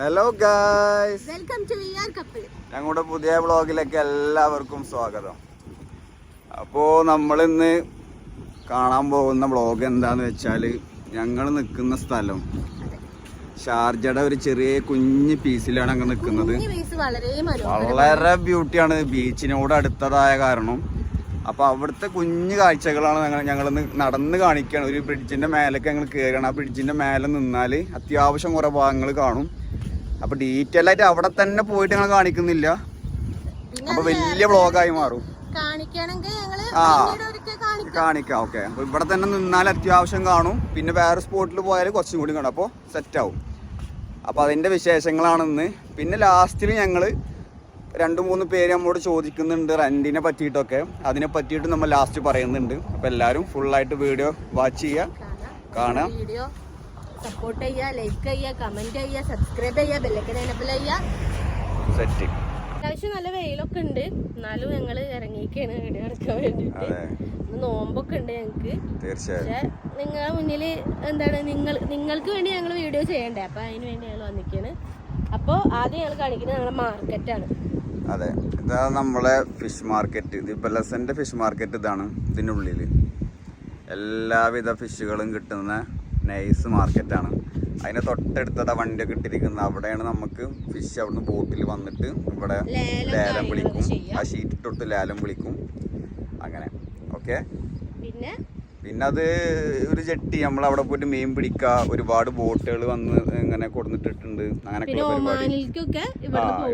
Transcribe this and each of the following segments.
Hello guys welcome to couple ഞങ്ങളുടെ പുതിയ വ്ളോഗിലേക്ക് എല്ലാവർക്കും സ്വാഗതം. അപ്പോൾ നമ്മളിന്ന് കാണാൻ പോകുന്ന വ്ളോഗ് എന്താന്ന് വെച്ചാൽ ഞങ്ങൾ നിൽക്കുന്ന സ്ഥലം. ഷാർജയുടെ ഒരു ചെറിയ കുഞ്ഞ് പീസിലാണ് അങ്ങ് നിൽക്കുന്നത്. വളരെ ബ്യൂട്ടിയാണ്. ബീച്ചിനോട് അടുത്തതായ കാരണം. അപ്പോൾ അവിടുത്തെ കുഞ്ഞു കാഴ്ചകളാണ് ഞങ്ങൾ ഞങ്ങൾ നടന്ന് കാണിക്കുകയാണ് ഒരു ബ്രിഡ്ജിന്റെ മേലേക്ക് ഞങ്ങൾ കയറണം ആ ബ്രിഡ്ജിന്റെ മേലെ നിന്നാൽ അത്യാവശ്യം കുറേ ഭാഗങ്ങൾ കാണും. അപ്പോൾ ഡീറ്റെയിൽ ആയിട്ട് അവിടെ തന്നെ പോയിട്ട് ഞങ്ങൾ കാണിക്കുന്നില്ല. അപ്പൊ വലിയ ബ്ലോഗായി മാറും. ഞങ്ങൾ ആ. കാണിക്കാം. ഓക്കെ അപ്പൊ ഇവിടെ തന്നെ നിന്നാൽ അത്യാവശ്യം കാണും. പിന്നെ വേറെ സ്പോട്ടിൽ പോയാൽ കുറച്ചും കൂടി കാണും. അപ്പോൾ സെറ്റാവും അപ്പോൾ അപ്പൊ വിശേഷങ്ങളാണ് ഇന്ന് പിന്നെ ലാസ്റ്റിൽ ഞങ്ങൾ രണ്ട് മൂന്ന് പേര് നമ്മോട് ചോദിക്കുന്നുണ്ട് റെന്റിനെ പറ്റിയിട്ടൊക്കെ. അതിനെ പറ്റിയിട്ട് നമ്മൾ ലാസ്റ്റ് പറയുന്നുണ്ട്. അപ്പോൾ എല്ലാവരും ഫുള്ളായിട്ട് വീഡിയോ വാച്ച് ചെയ്യുക കാണാം. സപ്പോർട്ട് ചെയ്യുക ലൈക്ക് ചെയ്യുക കമന്റ് ചെയ്യുക സബ്സ്ക്രൈബ് ചെയ്യുക ബെല്ലൈക്കൻ എനബിൾ ചെയ്യുക. അത്യാവശ്യം നല്ല വെയിലൊക്കെ ഉണ്ട്. എന്നാലും ഞങ്ങൾ ഇറങ്ങിയൊക്കെയാണ് വീഡിയോ എടുക്കാൻ വേണ്ടിയിട്ട്. നോമ്പൊക്കെ ഉണ്ട് ഞങ്ങൾക്ക് തീർച്ചയായും. പക്ഷെ നിങ്ങളെ മുന്നിൽ എന്താണ് നിങ്ങൾ നിങ്ങൾക്ക് വേണ്ടി ഞങ്ങൾ വീഡിയോ ചെയ്യണ്ടേ? അപ്പൊ അതിന് വേണ്ടി ഞങ്ങൾ വന്നിരിക്കുകയാണ് അപ്പോൾ ആദ്യം ഞങ്ങൾ കാണിക്കുന്നത് ഞങ്ങളുടെ മാർക്കറ്റാണ് അതെ. ഇതാ നമ്മളെ ഫിഷ് മാർക്കറ്റ് ഇത് ബലസന്റെ ഫിഷ് മാർക്കറ്റ് ഇതാണ് ഇതിനുള്ളിൽ എല്ലാവിധ ഫിഷുകളും കിട്ടുന്ന നൈസ് മാർക്കറ്റാണ്. അതിന് തൊട്ടടുത്തതാ വണ്ടിയൊക്കെ ഇട്ടിരിക്കുന്നത്. അവിടെയാണ് നമുക്ക് ഫിഷ് അവിടുന്ന് ബോട്ടിൽ വന്നിട്ട് ഇവിടെ ലേലം വിളിക്കും. ആ ഷീറ്റ് ഇട്ടിട്ട് ലേലം വിളിക്കും. അങ്ങനെ. ഓക്കെ പിന്നെ? പിന്നെ അത് ഒരു ജെട്ടി. നമ്മൾ അവിടെ പോയിട്ട് മീൻ പിടിക്കുക ഒരുപാട് ബോട്ടുകൾ വന്ന് ഇങ്ങനെ അങ്ങനെയൊക്കെയുള്ള പരിപാടി. ഒമാനിലേക്കൊക്കെ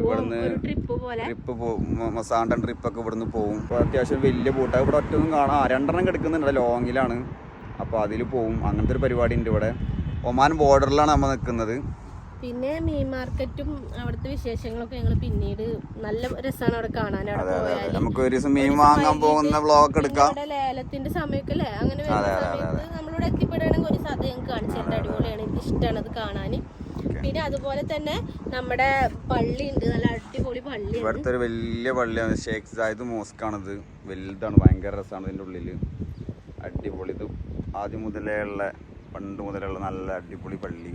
ഇവിടുന്ന് ട്രിപ്പ് മസാണ്ടൻ ട്രിപ്പൊക്കെ ഇവിടുന്ന് പോകും അത്യാവശ്യം വലിയ ബോട്ടാണ് ഇവിടെ ഒറ്റൊന്നും കാണാം. രണ്ടെണ്ണം കിടക്കുന്നുണ്ട്. ലോങ്ങിലാണ് അപ്പോൾ അതിൽ പോവും. അങ്ങനത്തെ ഒരു പരിപാടി ഉണ്ട് ഇവിടെ. ഒമാൻ ബോർഡറിലാണ് നമ്മൾ നിൽക്കുന്നത്. പിന്നെ മീൻ മാർക്കറ്റും അവിടുത്തെ വിശേഷങ്ങളൊക്കെ ഞങ്ങൾ പിന്നീട് നല്ല രസമാണ് അവിടെ കാണാൻ. അവിടെ പോയാൽ നമുക്ക് ഒരു ദിവസം മീൻ വാങ്ങാൻ പോകുന്ന വ്ളോഗ് എടുക്കാം. ലേലത്തിന്റെ സമയമൊക്കെ അല്ലേ? അങ്ങനെ വരുന്ന സമയത്ത് നമ്മളിവിടെ എത്തിപ്പെടുകയാണെങ്കിൽ ഒരു സദ്യ ഞങ്ങൾക്ക് കാണിച്ചു തരേണ്ട അടിപൊളിയാണ്. എനിക്ക് ഇഷ്ടമാണ് അത് കാണാൻ പിന്നെ അതുപോലെ തന്നെ നമ്മുടെ പള്ളി ഉണ്ട്. നല്ല അടിപൊളി പള്ളി ഇവിടുത്തെ ഒരു വലിയ പള്ളിയാണ്. ഷേഖ് സായിദ് മോസ്കാണിത് വലുതാണ്. ഭയങ്കര രസമാണ് ഇതിന്റെ ഉള്ളിൽ അടിപൊളി. ഇത് ആദ്യം മുതലേ ഉള്ള പണ്ട് മുതലേ ഉള്ള നല്ല അടിപൊളി പള്ളി.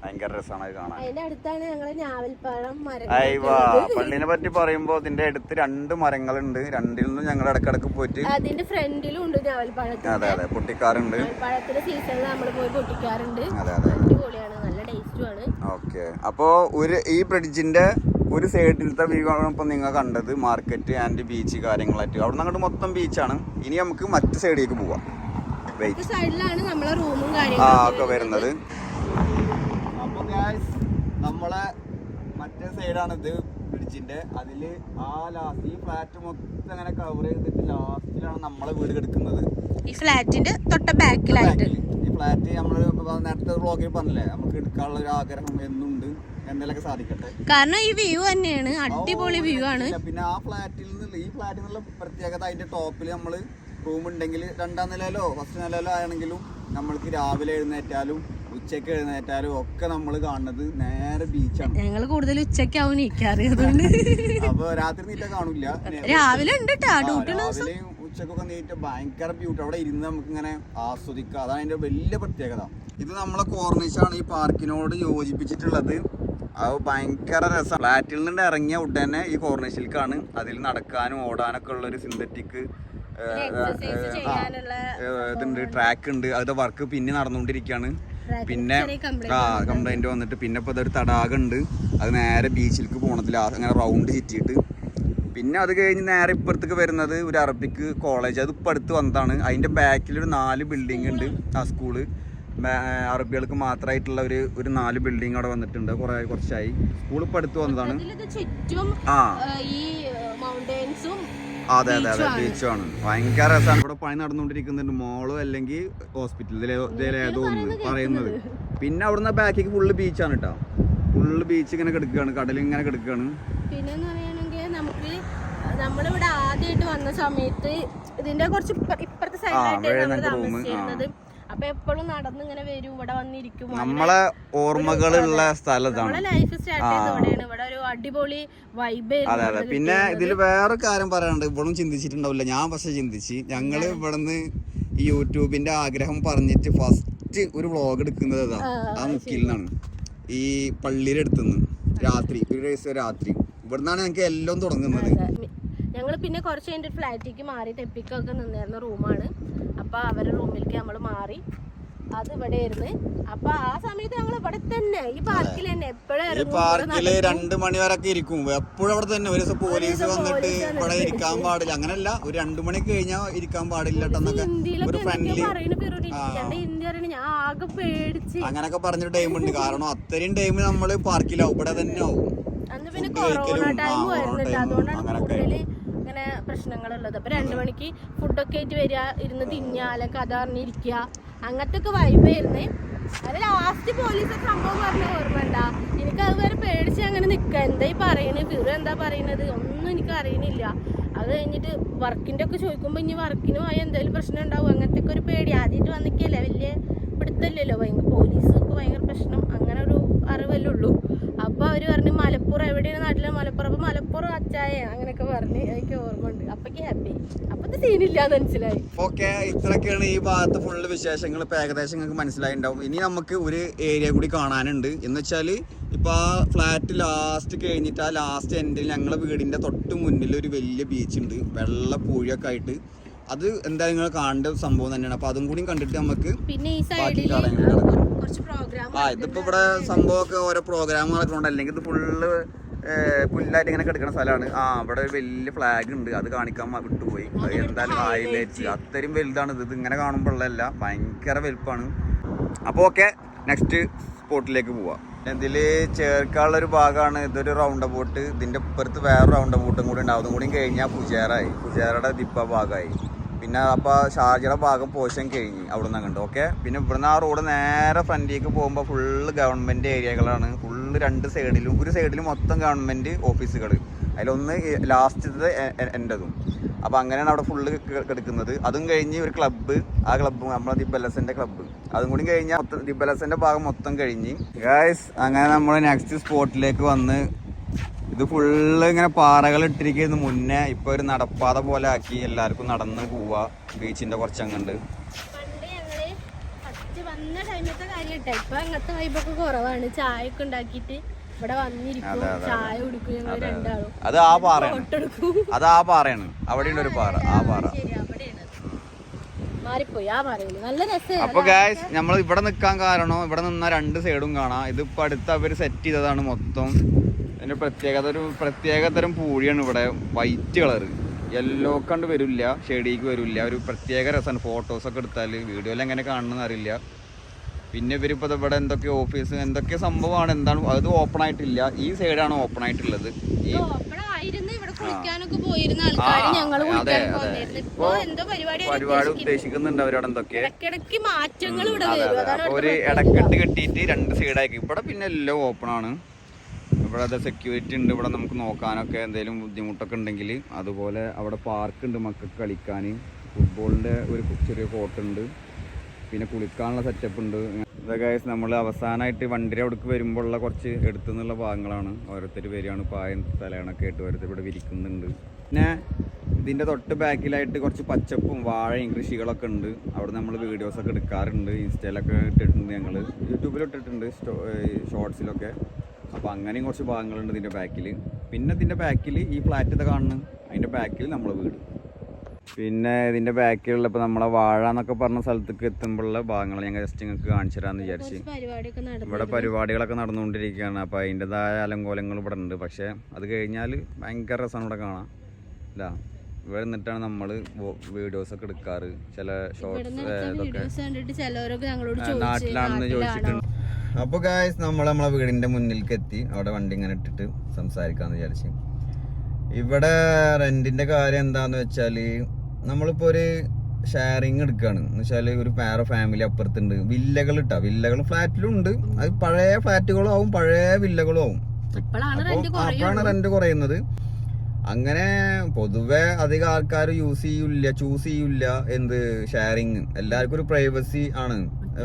ഭയങ്കര രസമാണ് കാണാൻ. അതിന്റെ അടുത്താണ് ഞങ്ങളെ ഞാവൽപ്പഴം മരം അയ്വാ പള്ളിനെ പറ്റി പറയുമ്പോ അതിന്റെ അടുത്ത് രണ്ട് മരങ്ങളുണ്ട്. രണ്ടിൽ നിന്നും ഞങ്ങൾ ഇടക്കിടക്ക് പോയിട്ട് അതിന്റെ ഫ്രണ്ടിലും ഉണ്ട് അതെ അതെ പൊട്ടിക്കാറുണ്ട്. സീസണിൽ നമ്മൾ പോയി പൊട്ടിക്കാറുണ്ട്. അതെ അതെ അടിപൊളിയാണ് നല്ല ടേസ്റ്റുമാണ് ഓക്കെ. അപ്പോ ഒരു ഈ ബ്രിഡ്ജിന്റെ ഒരു സൈഡിലത്തെ വ്യൂ ആണ് ഇപ്പൊ നിങ്ങൾ കണ്ടത്. മാർക്കറ്റ് ആൻഡ് ബീച്ച് കാര്യങ്ങളായിട്ട്. അവിടെ നിന്ന് അങ്ങോട്ട് മൊത്തം ബീച്ചാണ് ഇനി നമുക്ക് മറ്റു സൈഡിലേക്ക് പോവാം. വെയിറ്റ് സൈഡിലാണ് നമ്മളെ റൂമും കാര്യങ്ങളും. ആ ഒക്കെ വരുന്നത്. അപ്പൊ നമ്മളെ മറ്റേ സൈഡാണ് ഇത് ബ്രിഡ്ജിന്റെ അതിൽ ആ ലാസ്റ്റ് ഈ ഫ്ലാറ്റ് മൊത്തം അങ്ങനെ കവർ ചെയ്തിട്ട് ലാസ്റ്റിലാണ് നമ്മളെ വീട് കിടക്കുന്നത്. ഈ ഫ്ലാറ്റിന്റെ തൊട്ട ബാക്കിലായിട്ട് ഈ ഫ്ലാറ്റ് നമ്മൾ നേരത്തെ ബ്ലോഗിൽ പറഞ്ഞില്ലേ? നമുക്ക് എടുക്കാനുള്ള ഒരു ആഗ്രഹം എന്നുണ്ട്. എന്തെങ്കിലുമൊക്കെ സാധിക്കട്ടെ. കാരണം ഈ വ്യൂ തന്നെയാണ്. അടിപൊളി വ്യൂ ആണ്. പിന്നെ ആ ഫ്ലാറ്റിൽ നിന്ന് ഈ ഫ്ലാറ്റിൽ നിന്നുള്ള പ്രത്യേകത അതിന്റെ ടോപ്പിൽ നമ്മൾ റൂം ഉണ്ടെങ്കിൽ രണ്ടാം നിലയിലോ ഫസ്റ്റ് നിലയിലോ ആണെങ്കിലും നമ്മൾക്ക് രാവിലെ എഴുന്നേറ്റാലും ഉച്ചയ്ക്ക് എഴുന്നേറ്റാലും ഒക്കെ നമ്മൾ കാണുന്നത് നേരെ ബീച്ചാണ് ഞങ്ങൾ കൂടുതൽ ഉച്ചക്കാവും അതുകൊണ്ട്. അപ്പൊ രാത്രി നീറ്റ കാണില്ല. രാവിലെ ഉണ്ട് രാവിലെയും ഉച്ചക്കൊക്കെ നീറ്റ് ഭയങ്കര ബ്യൂട്ടി അവിടെ ഇരുന്ന് നമുക്ക് ഇങ്ങനെ ആസ്വദിക്കാം. അതാണ് അതിന്റെ വലിയ പ്രത്യേകത. ഇത് നമ്മളെ കോർണിഷാണ് ഈ പാർക്കിനോട് യോജിപ്പിച്ചിട്ടുള്ളത്. അത് ഭയങ്കര രസം. ഫ്ലാറ്റിൽ നിന്ന് ഇറങ്ങിയ ഉടനെ ഈ കോർണിഷിലേക്കാണ് അതിൽ നടക്കാനും ഓടാനൊക്കെ ഉള്ള ഒരു സിന്തറ്റിക് ഇതുണ്ട്. ട്രാക്ക് ഉണ്ട്. അതിന്റെ വർക്ക് പിന്നെ നടന്നുകൊണ്ടിരിക്കുകയാണ്. പിന്നെ ആ കംപ്ലൈന്റ് വന്നിട്ട് പിന്നെ ഇപ്പൊ ഇതൊരു തടാകം ഉണ്ട് അത് നേരെ ബീച്ചിലേക്ക് പോണത്തില്ല അങ്ങനെ റൗണ്ട് ചുറ്റിയിട്ട്. പിന്നെ അത് കഴിഞ്ഞ് നേരെ ഇപ്പുറത്തേക്ക് വരുന്നത് ഒരു അറബിക്ക് കോളേജ് അത് ഇപ്പം അടുത്ത് വന്നതാണ്. അതിന്റെ ബാക്കിൽ ഒരു നാല് ബിൽഡിംഗ് ഉണ്ട്. ആ സ്കൂൾ അറബികൾക്ക് മാത്രമായിട്ടുള്ള ഒരു ഒരു നാല് ബിൽഡിംഗ് അവിടെ വന്നിട്ടുണ്ട്. കുറേ കുറച്ചായി. സ്കൂൾ ഇപ്പം അടുത്ത് വന്നതാണ്. ആ. ആ, ഈ മൗണ്ടൻസും അതെ അതെ അതെ ബീച്ചാണ് ഭയങ്കര രസമാണ് ഇവിടെ പണി നടന്നുകൊണ്ടിരിക്കുന്നുണ്ട്. മോളോ അല്ലെങ്കിൽ ഹോസ്പിറ്റലിലേതോ ഒന്ന് പറയുന്നത് പിന്നെ അവിടുന്ന് ബാക്കിക്ക് ഫുള്ള് ബീച്ചാണ് കേട്ടോ ഫുള്ള് ബീച്ച് ഇങ്ങനെ കിടക്കുകയാണ്. കടൽ ഇങ്ങനെ കിടക്കുകയാണ്. പിന്നെ നമുക്ക് നമ്മളിവിടെ ആദ്യമായിട്ട് വന്ന സമയത്ത് ഇതിന്റെ കുറച്ച് ഇപ്പ- ഇപ്പുറത്തെ സൈഡിലായിട്ടാണ് നമ്മൾ താമസിച്ചിരുന്നത്. അപ്പൊ എപ്പോഴും നടന്ന് ഇങ്ങനെ വരും ഇവിടെ വന്നിരിക്കും നമ്മളെ ഓർമ്മകളുള്ള സ്ഥലതാണ് നമ്മളെ ലൈഫ് സ്റ്റാർട്ട് ഇവിടെയാണ്. ഇവിടെ ഒരു അടിപൊളി വൈബ് അതെ അതെ. പിന്നെ ഇതിൽ വേറെ കാര്യം പറയാനുണ്ട്. ഇപ്പോഴും ചിന്തിച്ചിട്ടുണ്ടാവില്ല. ഞാൻ പക്ഷെ ചിന്തിച്ച് ഞങ്ങൾ ഇവിടുന്ന് ഈ യൂട്യൂബിന്റെ ആഗ്രഹം പറഞ്ഞിട്ട് ഫസ്റ്റ് ഒരു വ്ളോഗ് എടുക്കുന്നത് ഇതാ. ആ മുക്കിൽ നിന്നാണ് ഈ പള്ളിയുടെ അടുത്തുനിന്ന് രാത്രി ഒരു ദിവസം രാത്രി. ഇവിടുന്നാണ് ഞങ്ങൾക്ക് എല്ലാം തുടങ്ങുന്നത്. ഞങ്ങൾ പിന്നെ കുറച്ച് കഴിഞ്ഞിട്ട് ഫ്ലാറ്റിലേക്ക് മാറി തെപ്പിക്കൊക്കെ നിന്നിരുന്ന റൂമാണ് അപ്പൊ അവരുടെ റൂമിലേക്ക് നമ്മൾ മാറി. അത് ഇവിടെ ഇരുന്ന് അപ്പൊ ആ സമയത്ത് ഞങ്ങൾ ഇവിടെ തന്നെ. ഈ പാർക്കിൽ തന്നെ. എപ്പോഴും ഈ പാർക്കിൽ രണ്ട് മണി വരെ ഒക്കെ ഇരിക്കും. എപ്പോഴും അവിടെ തന്നെ. ഒരു ദിവസം പോലീസ് വന്നിട്ട് ഇവിടെ ഇരിക്കാൻ പാടില്ല. അങ്ങനല്ല. ഒരു രണ്ടു മണി കഴിഞ്ഞാൽ ഇരിക്കാൻ പാടില്ല ഒരു ഫ്രണ്ട്ലി ഞാൻ ആകെ പേടിച്ച്. അങ്ങനൊക്കെ പറഞ്ഞൊരു ടൈം ഉണ്ട്. കാരണം അത്രയും ടൈം നമ്മൾ പാർക്കിലാവും ഇവിടെ തന്നെ ആവും. അന്ന് പിന്നെ Food കൊറോണ കഴിക്കലും, ടൈം വരുന്നുണ്ട് അതുകൊണ്ടാണ് അങ്ങനൊക്കെ കൂടുതൽ ഇങ്ങനെ പ്രശ്നങ്ങളുള്ളത്. അപ്പൊ രണ്ടു മണിക്ക് ഫുഡൊക്കെ ആയിട്ട് വരിക ഇരുന്ന് തിന്നുക അല്ലെങ്കിൽ കഥ അറിഞ്ഞിരിക്കുക. അങ്ങനത്തെ ഒക്കെ വൈബായിരുന്നേ അത് ലാസ്റ്റ് പോലീസ് സംഭവം പറഞ്ഞ ഓർമ്മ ഉണ്ടാ? എനിക്ക് അതുവരെ പേടിച്ച് അങ്ങനെ നിക്ക. എന്തായി ഈ പറയണത് ഫിറു എന്താ പറയണത്? ഒന്നും എനിക്ക് അറിയണില്ല. അത് കഴിഞ്ഞിട്ട് വർക്കിന്റെ ഒക്കെ ചോദിക്കുമ്പോ ഇനി വർക്കിനും പോയാൽ എന്തെങ്കിലും പ്രശ്നം ഉണ്ടാവും? അങ്ങനത്തെ ഒക്കെ ഒരു പേടി. ആദ്യമായിട്ട് വന്നിക്കല്ലേ? വലിയ പിടുത്തല്ലല്ലോ ഭയങ്കര പോലീസൊക്കെ ഭയങ്കര പ്രശ്നം. അങ്ങനെ അറിവല്ലേ ഉള്ളൂ. അപ്പൊ അവർ പറഞ്ഞു മലപ്പുറം എവിടെയാണ് നാട്ടിലെ മലപ്പുറം? അപ്പൊ മലപ്പുറം അച്ചായ അങ്ങനെയൊക്കെ പറഞ്ഞു. എനിക്ക് ഓർമ്മ ഉണ്ട്. അപ്പൊക്ക് ഹാപ്പി അപ്പത്തെ സീനില്ല മനസ്സിലായി. ഓക്കെ ഇത്രയൊക്കെയാണ് ഈ ഭാഗത്ത് ഫുള്ള് വിശേഷങ്ങൾ ഇപ്പൊ ഏകദേശം നിങ്ങൾക്ക് മനസ്സിലായിണ്ടാവും. ഇനി നമുക്ക് ഒരു ഏരിയ കൂടി കാണാനുണ്ട്. എന്ന് വെച്ചാൽ ഇപ്പൊ ആ ഫ്ലാറ്റ് ലാസ്റ്റ് കഴിഞ്ഞിട്ട് ആ ലാസ്റ്റ് എൻഡിൽ ഞങ്ങളെ വീടിന്റെ തൊട്ട് മുന്നിൽ ഒരു വലിയ ബീച്ച് ഉണ്ട്. വെള്ള പൂഴിയൊക്കെ ആയിട്ട്. അത് എന്തായാലും നിങ്ങൾ കാണേണ്ട സംഭവം തന്നെയാണ്. അപ്പൊ അതും കൂടി കണ്ടിട്ട് നമുക്ക് പിന്നെ ഈ സൈഡിൽ ആ ഇതിപ്പോ ഇവിടെ സംഭവമൊക്കെ ഓരോ പ്രോഗ്രാം നടക്കുന്നുണ്ട്. അല്ലെങ്കിൽ ഇത് ഫുള്ള് പുല്ലായിട്ട് ഇങ്ങനെ കിടക്കുന്ന സ്ഥലമാണ്. ആ അവിടെ ഒരു വലിയ ഫ്ലാഗ് ഉണ്ട്. അത് കാണിക്കാൻ വിട്ടുപോയി. അത് എന്തായാലും ഹൈലൈറ്റ് അത്രയും വലുതാണ് ഇത്. ഇങ്ങനെ കാണുമ്പോഴല്ല ഭയങ്കര വലുപ്പമാണ് അപ്പോൾ ഓക്കെ നെക്സ്റ്റ് സ്പോട്ടിലേക്ക് പോവാം. ഇതിൽ ചേർക്കാനുള്ള ഒരു ഭാഗമാണ് ഇതൊരു റൗണ്ട് ബോട്ട് ഇതിന്റെ ഇപ്പുറത്ത് വേറെ റൗണ്ട് ബോട്ടും കൂടി ഉണ്ട്. അതും കൂടി കഴിഞ്ഞാൽ പുജേറായി. പുജേറയുടെ ദിപ്പ ഭാഗമായി പിന്നെ അപ്പോൾ ഷാർജയുടെ ഭാഗം പോഷൻ കഴിഞ്ഞ് അവിടെ നിന്ന് കണ്ടു ഓക്കെ പിന്നെ ഇവിടുന്ന് ആ റോഡ് നേരെ ഫ്രണ്ടിലേക്ക് പോകുമ്പോൾ ഫുള്ള് ഗവൺമെന്റ് ഏരിയകളാണ് ഫുള്ള് രണ്ട് സൈഡിലും ഒരു സൈഡിലും മൊത്തം ഗവൺമെന്റ് ഓഫീസുകൾ അതിലൊന്ന് ലാസ്റ്റ് എന്റെതും അപ്പോൾ അങ്ങനെയാണ് അവിടെ ഫുള്ള് കിടക്കുന്നത്. അതും കഴിഞ്ഞ് ഒരു ക്ലബ്ബ് ആ ക്ലബ്ബ് നമ്മളെ ദിബലസിന്റെ ക്ലബ്ബ് അതും കൂടി കഴിഞ്ഞാൽ മൊത്തം ദിബലസിന്റെ ഭാഗം മൊത്തം കഴിഞ്ഞ്. ഗായ്സ് അങ്ങനെ നമ്മൾ നെക്സ്റ്റ് സ്പോട്ടിലേക്ക് വന്ന് ഇത് ഫുള്ള് ഇങ്ങനെ പാറകൾ ഇട്ടിരിക്കുന്നു. മുന്നേ ഇപ്പൊ ഒരു നടപ്പാത പോലെ ആക്കി എല്ലാവർക്കും നടന്ന് പോവാ. ബീച്ചിന്റെ കുറച്ചങ്ങണ്ട് അങ്ങുണ്ട്. അതെ, ആ പാറയാണ്. അത് ആ പാറയാണ്. അവിടെയുണ്ട് ഒരു പാറ. ആ പാറ. അപ്പൊ ഗായ്സ് നമ്മൾ ഇവിടെ നിൽക്കാൻ കാരണം ഇവിടെ നിന്ന രണ്ട് സൈഡും കാണാം. ഇതിപ്പോ അടുത്ത് അവർ സെറ്റ് ചെയ്തതാണ് മൊത്തം. ഇതിന്റെ പ്രത്യേകത ഒരു പ്രത്യേകതരം പൂഴിയാണ് ഇവിടെ. വൈറ്റ് കളർ യെല്ലോ കണ്ട് വരില്ല ഷെയ്ഡിക്ക് വരില്ല. ഒരു പ്രത്യേക രസമാണ്. ഫോട്ടോസൊക്കെ എടുത്താൽ വീഡിയോയിൽ എങ്ങനെ കാണണമെന്ന് അറിയില്ല. പിന്നെ ഇവരിപ്പോൾ ഇവിടെ എന്തൊക്കെ ഓഫീസ് എന്തൊക്കെ സംഭവമാണ് എന്താണ് അത് ഓപ്പൺ ആയിട്ടില്ല. ഈ സൈഡാണ് ഓപ്പൺ ആയിട്ടുള്ളത്. ഈ പരിപാടി ഉദ്ദേശിക്കുന്നുണ്ട് അവരോട് എന്തൊക്കെ? ഒരു ഇടക്കെട്ട് കെട്ടിയിട്ട് രണ്ട് സൈഡാക്കി ഇവിടെ പിന്നെ എല്ലാം ഓപ്പൺ ആണ്. ഇവിടെ അത് സെക്യൂരിറ്റി ഉണ്ട്. ഇവിടെ നമുക്ക് നോക്കാനൊക്കെ എന്തെങ്കിലും ബുദ്ധിമുട്ടൊക്കെ ഉണ്ടെങ്കിൽ അതുപോലെ അവിടെ പാർക്കുണ്ട് മക്കൾക്ക് കളിക്കാൻ. ഫുട്ബോളിന്റെ ഒരു ചെറിയ കോട്ടുണ്ട് പിന്നെ കുളിക്കാനുള്ള സെറ്റപ്പ് ഉണ്ട്. ഇതൊക്കെ നമ്മൾ അവസാനമായിട്ട് വണ്ടിയുടെ അവിടേക്ക് വരുമ്പോഴുള്ള കുറച്ച് എടുത്തുനിന്നുള്ള ഭാഗങ്ങളാണ്. ഓരോരുത്തർ വരികയാണ് പായം തലയണൊക്കെ ആയിട്ട് ഓരോരുത്തർ ഇവിടെ വിരിക്കുന്നുണ്ട് പിന്നെ ഇതിന്റെ തൊട്ട് ബാക്കിലായിട്ട് കുറച്ച് പച്ചപ്പും വാഴയും കൃഷികളൊക്കെ ഉണ്ട്. അവിടെ നമ്മൾ വീഡിയോസൊക്കെ എടുക്കാറുണ്ട്. ഇൻസ്റ്റയിലൊക്കെ ഇട്ടിട്ടുണ്ട് ഞങ്ങൾ യൂട്യൂബിലിട്ടിട്ടുണ്ട് ഷോർട്സിലൊക്കെ അപ്പോൾ അങ്ങനെയും കുറച്ച് ഭാഗങ്ങളുണ്ട് ഇതിന്റെ ബാക്കിൽ പിന്നെ ഇതിന്റെ ബാക്കിൽ ഈ ഫ്ലാറ്റ് ഇത് കാണുന്നു. അതിന്റെ ബാക്കിൽ നമ്മളെ വീട്. പിന്നെ ഇതിന്റെ ബാക്കിലുള്ള ഇപ്പോൾ നമ്മളെ വാഴ എന്നൊക്കെ പറഞ്ഞ സ്ഥലത്തേക്ക് എത്തുമ്പോഴുള്ള ഭാഗങ്ങൾ ഞങ്ങൾ ജസ്റ്റ് നിങ്ങൾക്ക് കാണിച്ചു തരാമെന്ന് വിചാരിച്ച്. ഇവിടെ പരിപാടികളൊക്കെ നടന്നുകൊണ്ടിരിക്കുകയാണ്. അപ്പോൾ അതിന്റെതായ അലങ്കോലങ്ങൾ ഇവിടെ ഉണ്ട്. പക്ഷേ അത് കഴിഞ്ഞാൽ ഭയങ്കര രസമാണ് ഇവിടെ കാണാം അല്ല ഇവിടെ നിന്നിട്ടാണ് നമ്മൾ വീഡിയോസൊക്കെ എടുക്കാറ്. ചില ഷോർട്സ് ഇതൊക്കെ. വീഡിയോസ് നാട്ടിലാണെന്ന് ചോദിച്ചിട്ടുണ്ട്. അപ്പോൾ ഗായ്സ് നമ്മൾ നമ്മളെ വീടിന്റെ മുന്നിലേക്ക് എത്തി അവിടെ വണ്ടി ഇങ്ങനെ ഇട്ടിട്ട് സംസാരിക്കാമെന്ന് വിചാരിച്ച്. ഇവിടെ റെന്റിന്റെ കാര്യം എന്താന്ന് വെച്ചാൽ നമ്മളിപ്പോ ഒരു ഷെയറിങ് എടുക്കുകയാണ് എന്ന് വെച്ചാൽ ഒരു വേറെ ഫാമിലി അപ്പുറത്തുണ്ട്. വില്ലകൾ ഇട്ടാ. വില്ലകൾ ഫ്ലാറ്റിലും ഉണ്ട് അത് പഴയ ഫ്ലാറ്റുകളും ആവും പഴയ വില്ലകളും ആവും. അപ്പോഴാണ് റെന്റ് കുറയുന്നത്. അങ്ങനെ പൊതുവെ അധികം ആൾക്കാർ യൂസ് ചെയ്യൂല ചൂസ് ചെയ്യൂല എന്ത് ഷെയറിങ് എല്ലാവർക്കും ഒരു പ്രൈവസി ആണ്.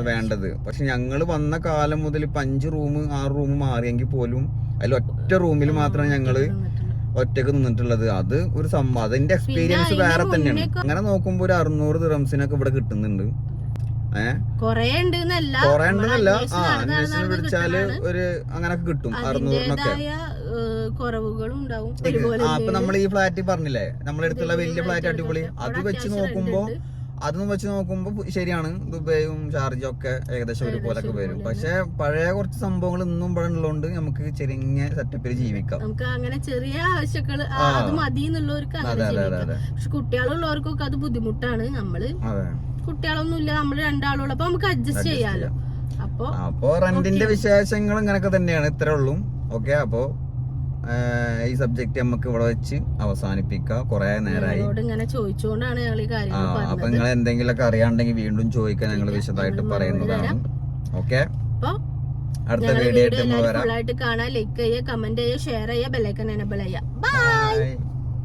വേണ്ടത്. പക്ഷെ ഞങ്ങൾ വന്ന കാലം മുതൽ ഇപ്പൊ അഞ്ച് റൂം ആറ് റൂം മാറിയെങ്കിൽ പോലും അതിൽ ഒറ്റ റൂമിൽ മാത്രമാണ് ഞങ്ങൾ ഒറ്റയ്ക്ക് നിന്നിട്ടുള്ളത്. അത് ഒരു സംഭവം. അതിന്റെ എക്സ്പീരിയൻസ് വേറെ തന്നെയാണ്. അങ്ങനെ നോക്കുമ്പോൾ ഒരു അറുന്നൂറ് ദിറംസിനൊക്കെ ഇവിടെ കിട്ടുന്നുണ്ട്. കൊറേ ഉണ്ട് ഉണ്ടെന്നല്ല. ആ അന്വേഷണം വിളിച്ചാൽ ഒരു അങ്ങനൊക്കെ കിട്ടും അറുന്നൂറിനൊക്കെ. കുറവുകളും ഉണ്ടാവും അപ്പൊ നമ്മൾ ഈ ഫ്ലാറ്റ് പറഞ്ഞില്ലേ? നമ്മളെടുത്തുള്ള വലിയ ഫ്ലാറ്റ് അടിപൊളി. അത് വെച്ച് നോക്കുമ്പോ അതൊന്നും വെച്ച് നോക്കുമ്പോ ശരിയാണ്. ദുബൈയും ഷാർജും ഒക്കെ ഏകദേശം ഒരുപോലൊക്കെ വരും. പക്ഷെ പഴയ കുറച്ച് സംഭവങ്ങൾ ഇന്നും ഇവിടെ ഉള്ളതുകൊണ്ട് നമുക്ക് ചെറിയ സെറ്റപ്പിൽ ജീവിക്കാം. നമുക്ക് അങ്ങനെ ചെറിയ ആവശ്യങ്ങൾ അത് മതി എന്നുള്ളവർക്ക് പക്ഷെ കുട്ടികളുള്ളവർക്കൊക്കെ അത് ബുദ്ധിമുട്ടാണ്. നമ്മൾ കുട്ടികളൊന്നും ഇല്ല നമ്മൾ രണ്ടാളുള്ള. അപ്പൊ നമുക്ക് അഡ്ജസ്റ്റ് ചെയ്യാലോ. അപ്പൊ അപ്പോ റെന്റിന്റെ വിശേഷങ്ങൾ ഇങ്ങനൊക്കെ തന്നെയാണ്. ഇത്രേ ഉള്ളൂ. ഓക്കെ അപ്പോ ഈ സബ്ജക്ട് നമുക്ക് ഇവിടെ വെച്ച് അവസാനിപ്പിക്കാം. കുറെ നേരമായി അപ്പൊ നിങ്ങൾ എന്തെങ്കിലുമൊക്കെ അറിയാണ്ടെങ്കിൽ വീണ്ടും ചോദിക്കാൻ ഞങ്ങൾ വിശദമായിട്ട് പറയുന്നതാണ്. ഓക്കെ? അടുത്ത വീഡിയോ ആയിട്ട് കാണാൻ ലൈക്ക് ചെയ്യുക കമന്റ് ചെയ്യുക ഷെയർ ചെയ്യുക ബെല്ലൈക്കൻ എനബിൾ ചെയ്യുക. ബൈ.